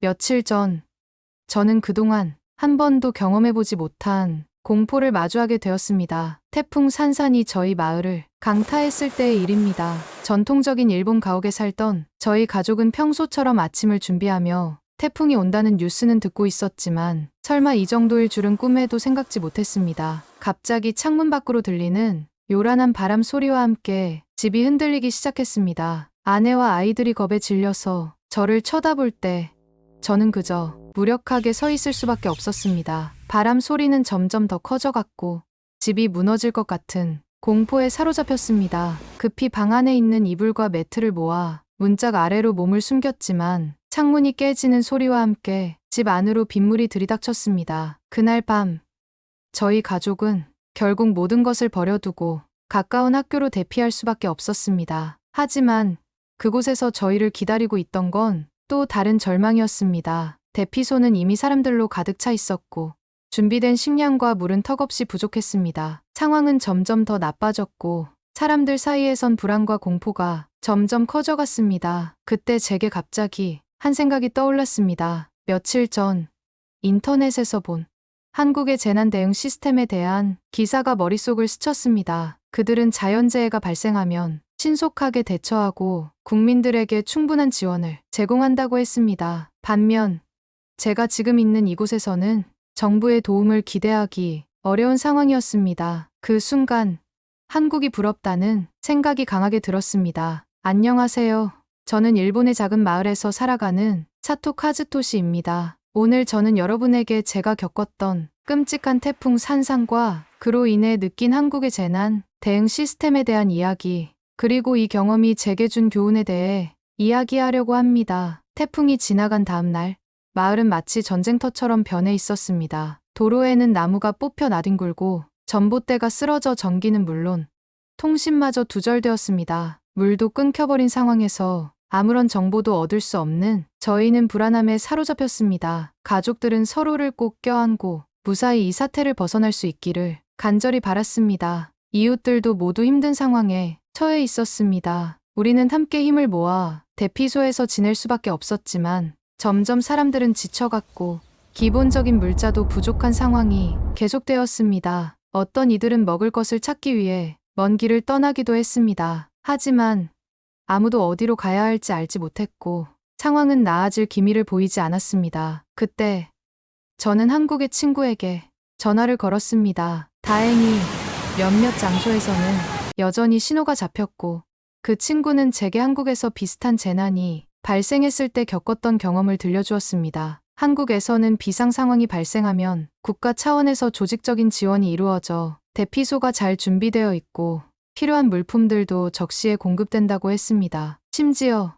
며칠 전, 저는 그동안 한 번도 경험해보지 못한 공포를 마주하게 되었습니다. 태풍 산산이 저희 마을을 강타했을 때의 일입니다. 전통적인 일본 가옥에 살던 저희 가족은 평소처럼 아침을 준비하며 태풍이 온다는 뉴스는 듣고 있었지만 설마 이 정도일 줄은 꿈에도 생각지 못했습니다. 갑자기 창문 밖으로 들리는 요란한 바람 소리와 함께 집이 흔들리기 시작했습니다. 아내와 아이들이 겁에 질려서 저를 쳐다볼 때 저는 그저 무력하게 서 있을 수밖에 없었습니다. 바람 소리는 점점 더 커져갔고 집이 무너질 것 같은 공포에 사로잡혔습니다. 급히 방 안에 있는 이불과 매트를 모아 문짝 아래로 몸을 숨겼지만 창문이 깨지는 소리와 함께 집 안으로 빗물이 들이닥쳤습니다. 그날 밤 저희 가족은 결국 모든 것을 버려두고 가까운 학교로 대피할 수밖에 없었습니다. 하지만 그곳에서 저희를 기다리고 있던 건 또 다른 절망이었습니다. 대피소는 이미 사람들로 가득 차 있었고 준비된 식량과 물은 턱없이 부족했습니다. 상황은 점점 더 나빠졌고 사람들 사이에선 불안과 공포가 점점 커져갔습니다. 그때 제게 갑자기 한 생각이 떠올랐습니다. 며칠 전 인터넷에서 본 한국의 재난 대응 시스템에 대한 기사가 머릿속을 스쳤습니다. 그들은 자연재해가 발생하면 신속하게 대처하고 국민들에게 충분한 지원을 제공한다고 했습니다. 반면 제가 지금 있는 이곳에서는 정부의 도움을 기대하기 어려운 상황이었습니다. 그 순간 한국이 부럽다는 생각이 강하게 들었습니다. 안녕하세요. 저는 일본의 작은 마을에서 살아가는 사토 카즈토시입니다. 오늘 저는 여러분에게 제가 겪었던 끔찍한 태풍 산상과 그로 인해 느낀 한국의 재난 대응 시스템에 대한 이야기, 그리고 이 경험이 제게 준 교훈에 대해 이야기하려고 합니다. 태풍이 지나간 다음 날, 마을은 마치 전쟁터처럼 변해 있었습니다. 도로에는 나무가 뽑혀 나뒹굴고 전봇대가 쓰러져 전기는 물론 통신마저 두절되었습니다. 물도 끊겨버린 상황에서 아무런 정보도 얻을 수 없는 저희는 불안함에 사로잡혔습니다. 가족들은 서로를 꼭 껴안고 무사히 이 사태를 벗어날 수 있기를 간절히 바랐습니다. 이웃들도 모두 힘든 상황에 처해 있었습니다. 우리는 함께 힘을 모아 대피소에서 지낼 수밖에 없었지만 점점 사람들은 지쳐갔고 기본적인 물자도 부족한 상황이 계속되었습니다. 어떤 이들은 먹을 것을 찾기 위해 먼 길을 떠나기도 했습니다. 하지만 아무도 어디로 가야 할지 알지 못했고 상황은 나아질 기미를 보이지 않았습니다. 그때 저는 한국의 친구에게 전화를 걸었습니다. 다행히 몇몇 장소에서는 여전히 신호가 잡혔고 그 친구는 제게 한국에서 비슷한 재난이 발생했을 때 겪었던 경험을 들려주었습니다. 한국에서는 비상 상황이 발생하면 국가 차원에서 조직적인 지원이 이루어져 대피소가 잘 준비되어 있고 필요한 물품들도 적시에 공급된다고 했습니다. 심지어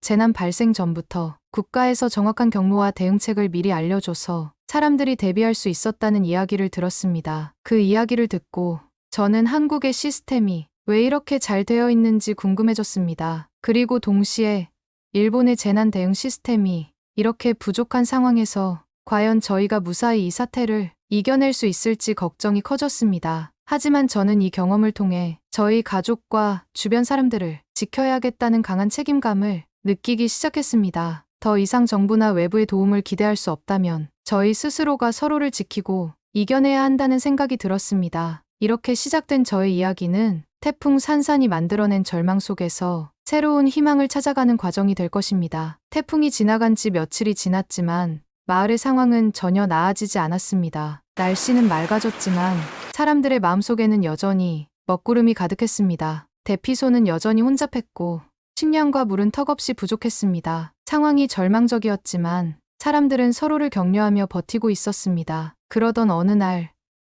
재난 발생 전부터 국가에서 정확한 경로와 대응책을 미리 알려줘서 사람들이 대비할 수 있었다는 이야기를 들었습니다. 그 이야기를 듣고 저는 한국의 시스템이 왜 이렇게 잘 되어 있는지 궁금해졌습니다. 그리고 동시에 일본의 재난 대응 시스템이 이렇게 부족한 상황에서 과연 저희가 무사히 이 사태를 이겨낼 수 있을지 걱정이 커졌습니다. 하지만 저는 이 경험을 통해 저희 가족과 주변 사람들을 지켜야겠다는 강한 책임감을 느끼기 시작했습니다. 더 이상 정부나 외부의 도움을 기대할 수 없다면 저희 스스로가 서로를 지키고 이겨내야 한다는 생각이 들었습니다. 이렇게 시작된 저의 이야기는 태풍 산산이 만들어낸 절망 속에서 새로운 희망을 찾아가는 과정이 될 것입니다. 태풍이 지나간 지 며칠이 지났지만 마을의 상황은 전혀 나아지지 않았습니다. 날씨는 맑아졌지만 사람들의 마음속에는 여전히 먹구름이 가득했습니다. 대피소는 여전히 혼잡했고 식량과 물은 턱없이 부족했습니다. 상황이 절망적이었지만 사람들은 서로를 격려하며 버티고 있었습니다. 그러던 어느 날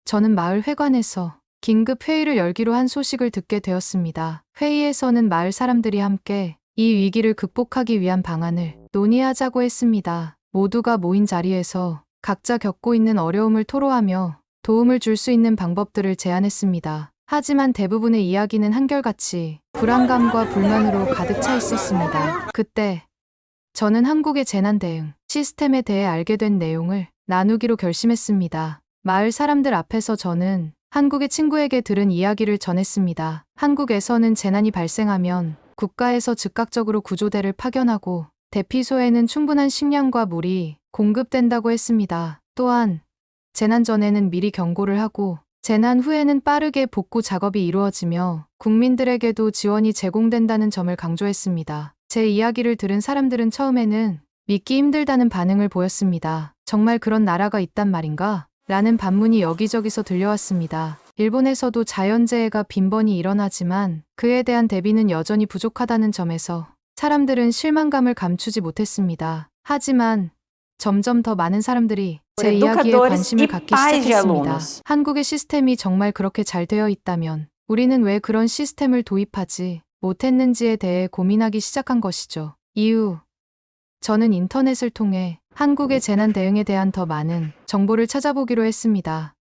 저는 마을 회관에서 긴급 회의를 열기로 한 소식을 듣게 되었습니다. 회의에서는 마을 사람들이 함께 이 위기를 극복하기 위한 방안을 논의하자고 했습니다. 모두가 모인 자리에서 각자 겪고 있는 어려움을 토로하며 도움을 줄 수 있는 방법들을 제안했습니다. 하지만 대부분의 이야기는 한결같이 불안감과 불만으로 가득 차 있었습니다. 그때 저는 한국의 재난 대응 시스템에 대해 알게 된 내용을 나누기로 결심했습니다. 마을 사람들 앞에서 저는 한국의 친구에게 들은 이야기를 전했습니다. 한국에서는 재난이 발생하면 국가에서 즉각적으로 구조대를 파견하고 대피소에는 충분한 식량과 물이 공급된다고 했습니다. 또한 재난 전에는 미리 경고를 하고 재난 후에는 빠르게 복구 작업이 이루어지며 국민들에게도 지원이 제공된다는 점을 강조했습니다. 제 이야기를 들은 사람들은 처음에는 믿기 힘들다는 반응을 보였습니다. 정말 그런 나라가 있단 말인가? 라는 반문이 여기저기서 들려왔습니다. 일본에서도 자연재해가 빈번히 일어나지만 그에 대한 대비는 여전히 부족하다는 점에서 사람들은 실망감을 감추지 못했습니다. 하지만 점점 더 많은 사람들이 제 이야기에 Educadores 관심을 갖기 시작했습니다. 한국의 시스템이 정말 그렇게 잘 되어 있다면 우리는 왜 그런 시스템을 도입하지 못했는지에 대해 고민하기 시작한 것이죠. 이후 저는 인터넷을 통해 한국의 재난 대응에 대한 더 많은 정보를 찾아보기로 했습니다.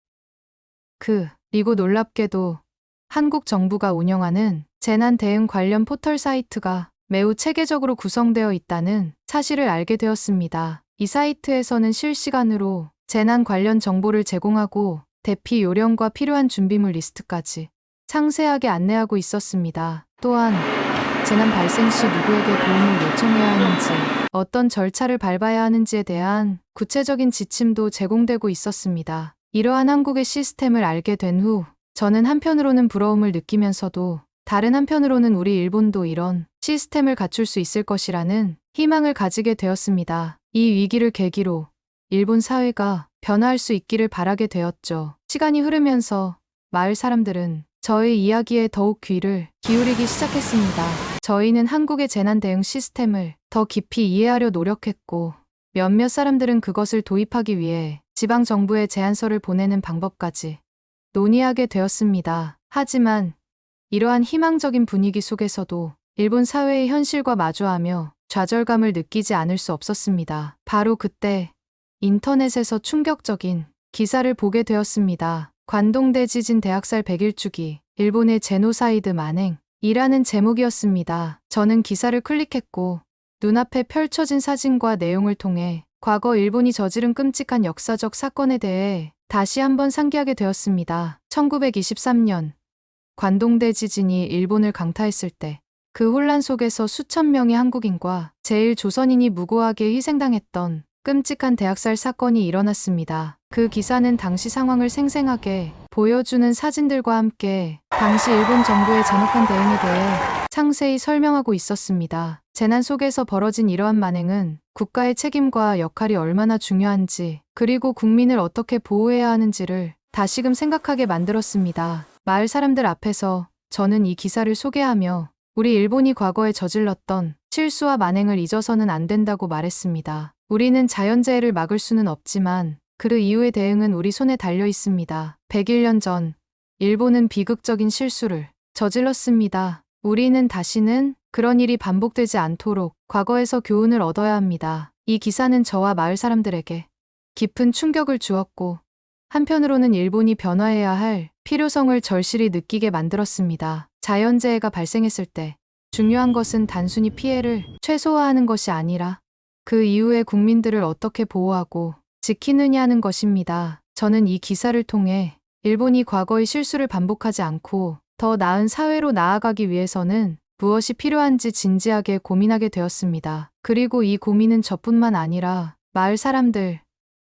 그, 리고 놀랍게도 한국 정부가 운영하는 재난 대응 관련 포털 사이트가 매우 체계적으로 구성되어 있다는 사실을 알게 되었습니다. 이 사이트에서는 실시간으로 재난 관련 정보를 제공하고 대피 요령과 필요한 준비물 리스트까지 상세하게 안내하고 있었습니다. 또한 재난 발생 시 누구에게 도움을 요청해야 하는지, 어떤 절차를 밟아야 하는지에 대한 구체적인 지침도 제공되고 있었습니다. 이러한 한국의 시스템을 알게 된 후, 저는 한편으로는 부러움을 느끼면서도 다른 한편으로는 우리 일본도 이런 시스템을 갖출 수 있을 것이라는 희망을 가지게 되었습니다. 이 위기를 계기로 일본 사회가 변화할 수 있기를 바라게 되었죠. 시간이 흐르면서 마을 사람들은 저의 이야기에 더욱 귀를 기울이기 시작했습니다. 저희는 한국의 재난 대응 시스템을 더 깊이 이해하려 노력했고 몇몇 사람들은 그것을 도입하기 위해 지방 정부에 제안서를 보내는 방법까지 논의하게 되었습니다. 하지만 이러한 희망적인 분위기 속에서도 일본 사회의 현실과 마주하며 좌절감을 느끼지 않을 수 없었습니다. 바로 그때 인터넷에서 충격적인 기사를 보게 되었습니다. 관동대 지진 대학살 100일주기, 일본의 제노사이드 만행, 이라는 제목이었습니다. 저는 기사를 클릭했고, 눈앞에 펼쳐진 사진과 내용을 통해 과거 일본이 저지른 끔찍한 역사적 사건에 대해 다시 한번 상기하게 되었습니다. 1923년, 관동대 지진이 일본을 강타했을 때, 그 혼란 속에서 수천 명의 한국인과 제1조선인이 무고하게 희생당했던 끔찍한 대학살 사건이 일어났습니다. 그 기사는 당시 상황을 생생하게 보여주는 사진들과 함께 당시 일본 정부의 잔혹한 대응에 대해 상세히 설명하고 있었습니다. 재난 속에서 벌어진 이러한 만행은 국가의 책임과 역할이 얼마나 중요한지 그리고 국민을 어떻게 보호해야 하는지를 다시금 생각하게 만들었습니다. 마을 사람들 앞에서 저는 이 기사를 소개하며 우리 일본이 과거에 저질렀던 실수와 만행을 잊어서는 안 된다고 말했습니다. 우리는 자연재해를 막을 수는 없지만 그 이후의 대응은 우리 손에 달려 있습니다. 101년 전 일본은 비극적인 실수를 저질렀습니다. 우리는 다시는 그런 일이 반복되지 않도록 과거에서 교훈을 얻어야 합니다. 이 기사는 저와 마을 사람들에게 깊은 충격을 주었고 한편으로는 일본이 변화해야 할 필요성을 절실히 느끼게 만들었습니다. 자연재해가 발생했을 때 중요한 것은 단순히 피해를 최소화하는 것이 아니라 그 이후에 국민들을 어떻게 보호하고 지키느냐는 것입니다. 저는 이 기사를 통해 일본이 과거의 실수를 반복하지 않고 더 나은 사회로 나아가기 위해서는 무엇이 필요한지 진지하게 고민하게 되었습니다. 그리고 이 고민은 저뿐만 아니라 마을 사람들,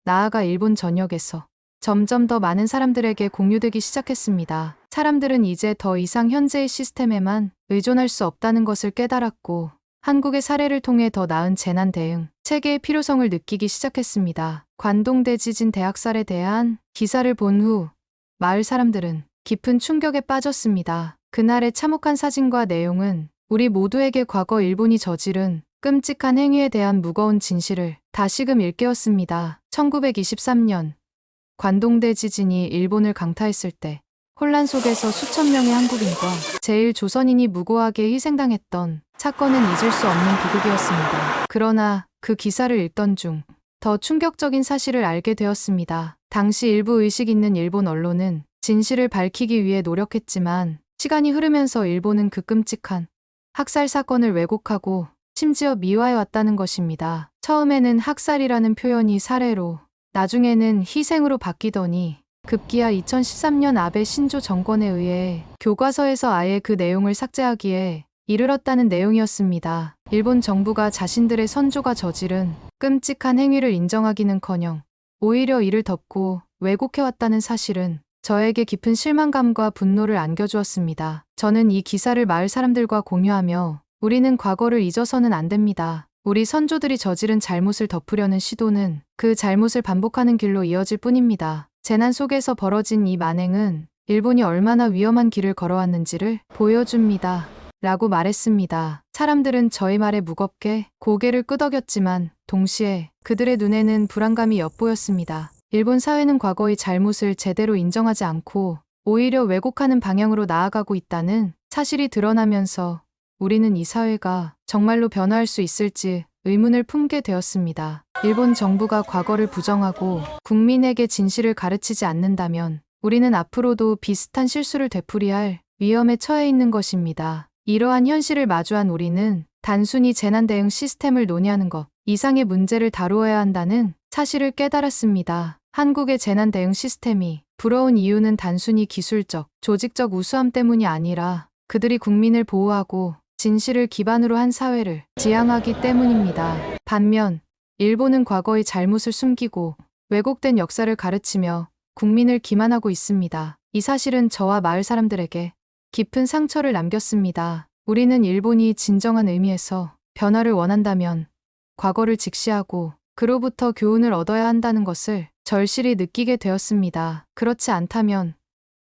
나아가 일본 전역에서 점점 더 많은 사람들에게 공유되기 시작했습니다. 사람들은 이제 더 이상 현재의 시스템에만 의존할 수 없다는 것을 깨달았고 한국의 사례를 통해 더 나은 재난 대응, 체계의 필요성을 느끼기 시작했습니다. 관동대 지진 대학살에 대한 기사를 본 후 마을 사람들은 깊은 충격에 빠졌습니다. 그날의 참혹한 사진과 내용은 우리 모두에게 과거 일본이 저지른 끔찍한 행위에 대한 무거운 진실을 다시금 일깨웠습니다. 1923년 관동대 지진이 일본을 강타했을 때 혼란 속에서 수천 명의 한국인과 제1조선인이 무고하게 희생당했던 사건은 잊을 수 없는 비극이었습니다. 그러나 그 기사를 읽던 중 더 충격적인 사실을 알게 되었습니다. 당시 일부 의식 있는 일본 언론은 진실을 밝히기 위해 노력했지만 시간이 흐르면서 일본은 그 끔찍한 학살 사건을 왜곡하고 심지어 미화해왔다는 것입니다. 처음에는 학살이라는 표현이 사례로 나중에는 희생으로 바뀌더니 급기야 2013년 아베 신조 정권에 의해 교과서에서 아예 그 내용을 삭제하기에 이르렀다는 내용이었습니다. 일본 정부가 자신들의 선조가 저지른 끔찍한 행위를 인정하기는커녕 오히려 이를 덮고 왜곡해왔다는 사실은 저에게 깊은 실망감과 분노를 안겨주었습니다. 저는 이 기사를 마을 사람들과 공유하며 우리는 과거를 잊어서는 안 됩니다. 우리 선조들이 저지른 잘못을 덮으려는 시도는 그 잘못을 반복하는 길로 이어질 뿐입니다. 재난 속에서 벌어진 이 만행은 일본이 얼마나 위험한 길을 걸어왔는지를 보여줍니다. 라고 말했습니다. 사람들은 저희 말에 무겁게 고개를 끄덕였지만 동시에 그들의 눈에는 불안감이 엿보였습니다. 일본 사회는 과거의 잘못을 제대로 인정하지 않고 오히려 왜곡하는 방향으로 나아가고 있다는 사실이 드러나면서 우리는 이 사회가 정말로 변화할 수 있을지 의문을 품게 되었습니다. 일본 정부가 과거를 부정하고 국민에게 진실을 가르치지 않는다면 우리는 앞으로도 비슷한 실수를 되풀이할 위험에 처해 있는 것입니다. 이러한 현실을 마주한 우리는 단순히 재난 대응 시스템을 논의하는 것 이상의 문제를 다루어야 한다는 사실을 깨달았습니다. 한국의 재난 대응 시스템이 부러운 이유는 단순히 기술적, 조직적 우수함 때문이 아니라 그들이 국민을 보호하고 진실을 기반으로 한 사회를 지향하기 때문입니다. 반면 일본은 과거의 잘못을 숨기고 왜곡된 역사를 가르치며 국민을 기만하고 있습니다. 이 사실은 저와 마을 사람들에게 깊은 상처를 남겼습니다. 우리는 일본이 진정한 의미에서 변화를 원한다면 과거를 직시하고 그로부터 교훈을 얻어야 한다는 것을 절실히 느끼게 되었습니다. 그렇지 않다면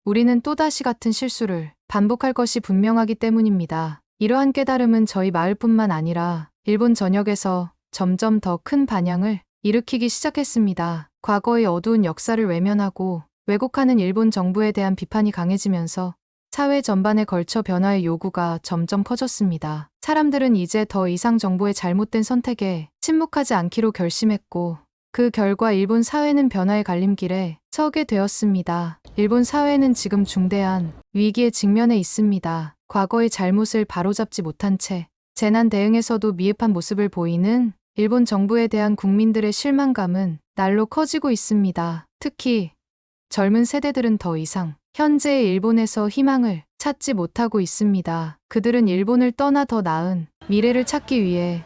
우리는 또다시 같은 실수를 반복할 것이 분명하기 때문입니다. 이러한 깨달음은 저희 마을뿐만 아니라 일본 전역에서 점점 더 큰 반향을 일으키기 시작했습니다. 과거의 어두운 역사를 외면하고 왜곡하는 일본 정부에 대한 비판이 강해지면서 사회 전반에 걸쳐 변화의 요구가 점점 커졌습니다. 사람들은 이제 더 이상 정부의 잘못된 선택에 침묵하지 않기로 결심했고 그 결과 일본 사회는 변화의 갈림길에 서게 되었습니다. 일본 사회는 지금 중대한 위기에 직면해 있습니다. 과거의 잘못을 바로잡지 못한 채 재난 대응에서도 미흡한 모습을 보이는 일본 정부에 대한 국민들의 실망감은 날로 커지고 있습니다. 특히 젊은 세대들은 더 이상 현재의 일본에서 희망을 찾지 못하고 있습니다. 그들은 일본을 떠나 더 나은 미래를 찾기 위해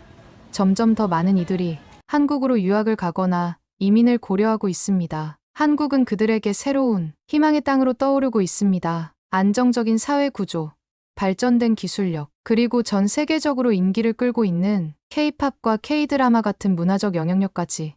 점점 더 많은 이들이 한국으로 유학을 가거나 이민을 고려하고 있습니다. 한국은 그들에게 새로운 희망의 땅으로 떠오르고 있습니다. 안정적인 사회 구조, 발전된 기술력, 그리고 전 세계적으로 인기를 끌고 있는 K-팝과 K-드라마 같은 문화적 영향력까지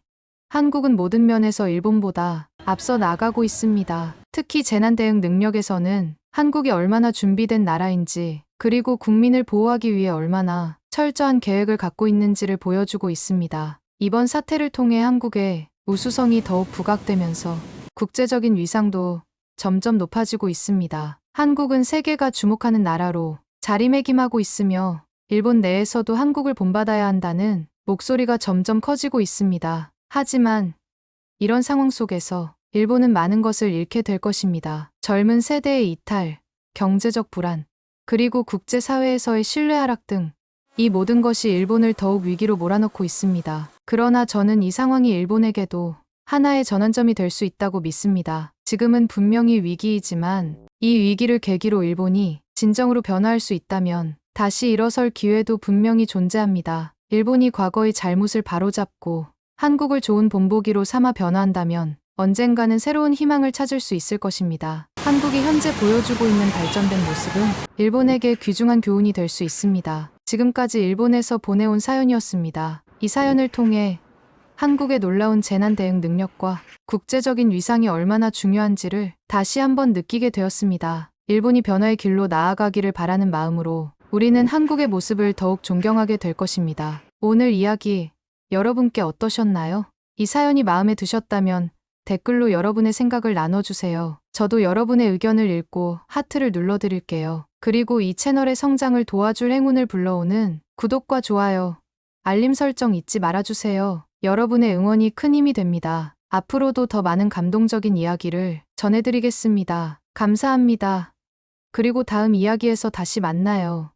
한국은 모든 면에서 일본보다 앞서 나가고 있습니다. 특히 재난 대응 능력에서는 한국이 얼마나 준비된 나라인지 그리고 국민을 보호하기 위해 얼마나 철저한 계획을 갖고 있는지를 보여주고 있습니다. 이번 사태를 통해 한국의 우수성이 더욱 부각되면서 국제적인 위상도 점점 높아지고 있습니다. 한국은 세계가 주목하는 나라로 자리매김하고 있으며 일본 내에서도 한국을 본받아야 한다는 목소리가 점점 커지고 있습니다. 하지만 이런 상황 속에서 일본은 많은 것을 잃게 될 것입니다. 젊은 세대의 이탈, 경제적 불안, 그리고 국제사회에서의 신뢰 하락 등 이 모든 것이 일본을 더욱 위기로 몰아넣고 있습니다. 그러나 저는 이 상황이 일본에게도 하나의 전환점이 될 수 있다고 믿습니다. 지금은 분명히 위기이지만 이 위기를 계기로 일본이 진정으로 변화할 수 있다면 다시 일어설 기회도 분명히 존재합니다. 일본이 과거의 잘못을 바로잡고 한국을 좋은 본보기로 삼아 변화한다면 언젠가는 새로운 희망을 찾을 수 있을 것입니다. 한국이 현재 보여주고 있는 발전된 모습은 일본에게 귀중한 교훈이 될 수 있습니다. 지금까지 일본에서 보내온 사연이었습니다. 이 사연을 통해 한국의 놀라운 재난 대응 능력과 국제적인 위상이 얼마나 중요한지를 다시 한번 느끼게 되었습니다. 일본이 변화의 길로 나아가기를 바라는 마음으로 우리는 한국의 모습을 더욱 존경하게 될 것입니다. 오늘 이야기 여러분께 어떠셨나요? 이 사연이 마음에 드셨다면 댓글로 여러분의 생각을 나눠주세요. 저도 여러분의 의견을 읽고 하트를 눌러드릴게요. 그리고 이 채널의 성장을 도와줄 행운을 불러오는 구독과 좋아요, 알림 설정 잊지 말아주세요. 여러분의 응원이 큰 힘이 됩니다. 앞으로도 더 많은 감동적인 이야기를 전해드리겠습니다. 감사합니다. 그리고 다음 이야기에서 다시 만나요.